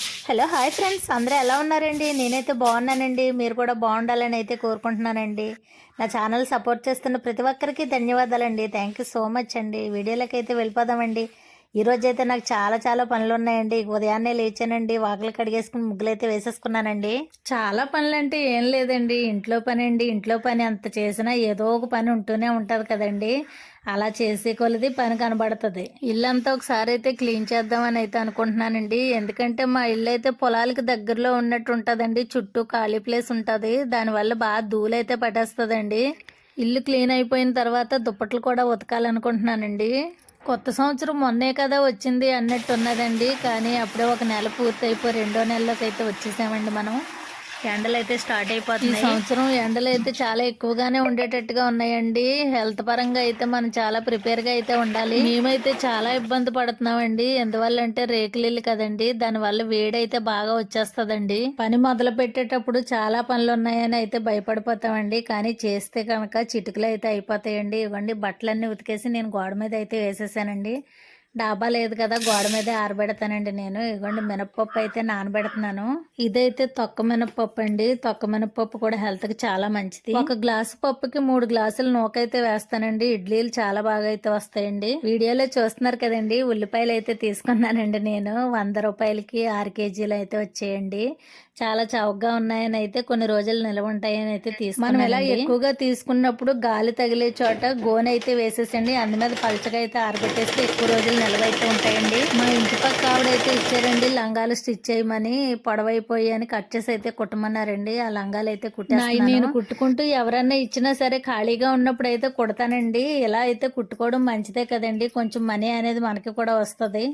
Hello hi friends. అందరూ ఎలా ఉన్నారండి? నేనైతే బాగున్నానండి. మీరు కూడా బాగుండాలని అయితే కోరుకుంటున్నానండి. నా ఛానల్ సపోర్ట్ చేస్తున్న ప్రతి ఒక్కరికి ధన్యవాదాలండి. థ్యాంక్ యూ సో మచ్ అండి. వీడియోలోకి అయితే వెళ్ళిపోదామండి. ఈరోజు అయితే నాకు చాలా చాలా పనులు ఉన్నాయండి ఉదయాన్నే లేచానండి. వాకిలు కడిగేసుకుని ముగ్గులు అయితే వేసేసుకున్నానండి. చాలా పనులు అంటే ఏం లేదండి. ఇంట్లో పని అండి ఇంట్లో పని అంత చేసినా ఏదో ఒక పని ఉంటూనే ఉంటుంది కదండి. అలా చేసే కొలది పని కనబడుతుంది. ఇల్లంతా ఒకసారి అయితే క్లీన్ చేద్దామని అయితే అనుకుంటున్నానండి. ఎందుకంటే మా ఇల్లు అయితే పొలాలకి దగ్గరలో ఉన్నట్టు ఉంటుందండి. చుట్టూ ఖాళీ ప్లేస్ ఉంటుంది. దానివల్ల బాగా ధూళైతే పట్టేస్తుందండి. ఇల్లు క్లీన్ అయిపోయిన తర్వాత దుప్పట్లు కూడా ఉతకాలనుకుంటున్నానండి. కొత్త సంవత్సరం మొన్నే కదా వచ్చింది అన్నట్టు ఉన్నదండి. కానీ అప్పుడే ఒక నెల పూర్తయిపోయి రెండో నెలలోకి అయితే వచ్చేసామండి మనం ఎండలు అయితే స్టార్ట్ అయిపోతుంది ఈ సంవత్సరం ఎండలు అయితే చాలా ఎక్కువగానే ఉండేటట్టుగా ఉన్నాయండి. హెల్త్ పరంగా అయితే మనం చాలా ప్రిపేర్గా అయితే ఉండాలి. మేమైతే చాలా ఇబ్బంది పడుతున్నామండి. ఎందువల్ల అంటే రేకులిల్లు కదండి. దాని వల్ల వేడి అయితే బాగా వచ్చేస్తదండి. పని మొదలు పెట్టేటప్పుడు చాలా పనులు ఉన్నాయని అయితే భయపడిపోతామండి. కానీ చేస్తే కనుక చిటుకులు అయితే అయిపోతాయండి. ఇవ్వండి బట్టలన్నీ ఉతికేసి నేను గోడ మీద అయితే వేసేసానండి. డాబా లేదు కదా గోడ మీదే ఆరబెడతానండి నేను. ఇదిగోండి మినప్పప్పు అయితే నానబెడుతున్నాను. ఇదైతే తొక్క మినప్పప్పు అండి. తొక్క మినప్పప్పు కూడా హెల్త్కి చాలా మంచిది. ఒక గ్లాసు పప్పుకి మూడు గ్లాసులు నూకైతే వేస్తానండి. ఇడ్లీలు చాలా బాగా అయితే వస్తాయండి. వీడియోలో చూస్తున్నారు కదండి ఉల్లిపాయలు అయితే తీసుకున్నానండి నేను. వంద రూపాయలకి ఆరు కేజీలు అయితే వచ్చేయండి. చాలా చౌకగా ఉన్నాయని అయితే కొన్ని రోజులు నిల్వ ఉంటాయని అయితే తీసుకున్నాను మనం ఇలా ఎక్కువగా తీసుకున్నప్పుడు గాలి తగిలే చోట గోనె అయితే వేసేసండి. అందు మీద పలచగా అయితే ఆరబెట్టేస్తే ఎక్కువ రోజులు నిల్వ అయితే ఉంటాయండి. మా ఇంటి పక్క ఆవిడైతే ఇచ్చారండి లంగాలు స్టిచ్ చేయమని పొడవైపోయి అని కట్ చేసి అయితే కుట్టమన్నారండి. ఆ లంగాలు అయితే కుట్టాను నేను కుట్టుకుంటూ ఎవరన్నా ఇచ్చినా సరే ఖాళీగా ఉన్నప్పుడు అయితే కుడతానండి. ఇలా అయితే కుట్టుకోవడం మంచిదే కదండి. కొంచెం మనీ అనేది మనకి కూడా వస్తుంది.